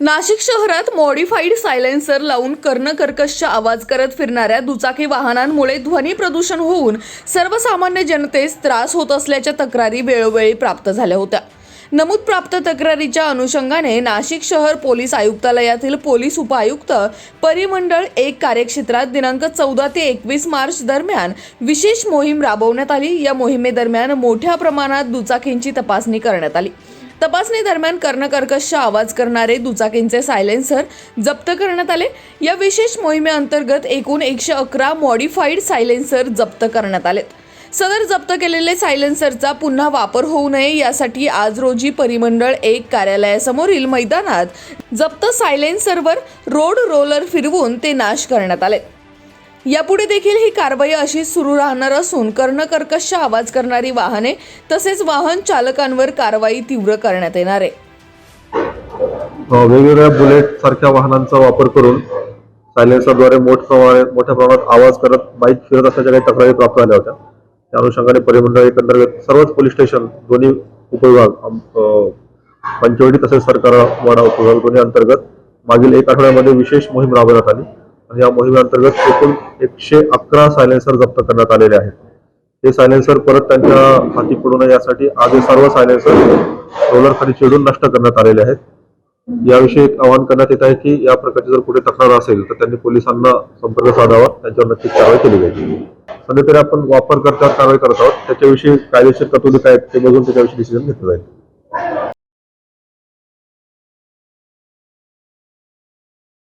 नाशिक शहरात modified silencer लावून कर्णकर्कश आवाज करत फिरणाऱ्या दुचाकी वाहनांमुळे ध्वनी प्रदूषण होऊन सर्वसामान्य जनतेस त्रास होत असल्याच्या तक्रारी वेळोवेळी प्राप्त झाल्या होत्या. नमूद प्राप्त तक्रारीच्या अनुषंगाने नाशिक शहर पोलीस आयुक्तालयातील पोलीस उपायुक्त परिमंडळ एक कार्यक्षेत्रात दिनांक चौदा ते एकवीस मार्च दरम्यान विशेष मोहीम राबवण्यात आली. या मोहिमेदरम्यान मोठ्या प्रमाणात दुचाकींची तपासणी करण्यात आली. तपासणी दरम्यान कर्णकर्कश आवाज करणारे दुचाकींचे सायलेन्सर जप्त करण्यात आले. या विशेष मोहिमेअंतर्गत एकूण एकशे अकरा मॉडिफाईड सायलेन्सर जप्त करण्यात आलेत. सदर जप्त केलेले सायलेन्सरचा पुन्हा वापर होऊ नये यासाठी आज रोजी परिमंडळ एक कार्यालयासमोरील मैदानात जप्त सायलेन्सरवर रोड रोलर फिरवून ते नाश करण्यात आले. यापुढे देखील ही कारवाई अशीच सुरू राहणार असून कर्णकर्कश आवाज करणारी वाहने तसेच वाहन चालकांवर कारवाई तीव्र करण्यात येणार आहे. वेगवेगळ्या बुलेट सारख्या वाहनांचा वापर करून सायलेन्सरद्वारे मोठ्या प्रमाणात आवाज करत बाईक फिरत असल्याच्या काही तक्रारी प्राप्त झाल्या होत्या. त्या अनुषंगाने परिमंडळ एक अंतर्गत सर्वच पोलीस स्टेशन दोन्ही उपविभाग पंचवटी तसेच सरकार वाडा उपविभाग दोन्ही अंतर्गत मागील एक आठवड्यामध्ये विशेष मोहीम राबवण्यात आली. आणि या मोहिमेअंतर्गत एकूण एकशे अकरा सायलेन्सर जप्त करण्यात आलेले आहेत. हे सायलेन्सर परत त्यांच्या हाती पडू नये यासाठी आज हे सर्व सायलेन्सर रोलर खाली चिडून नष्ट करण्यात आलेले आहेत. याविषयी एक आवाहन करण्यात येत आहे की या प्रकारची जर कुठे तक्रार असेल तर त्यांनी पोलिसांना संपर्क साधावा. त्यांच्यावर नक्कीच कारवाई केली जाईल. सध्या तरी आपण वापरकर्त्यावर कारवाई करत आहोत. त्याच्याविषयी कायदेशीर तरतुदी काय आहेत ते बघून त्याच्याविषयी डिसिजन घेतलं जाईल.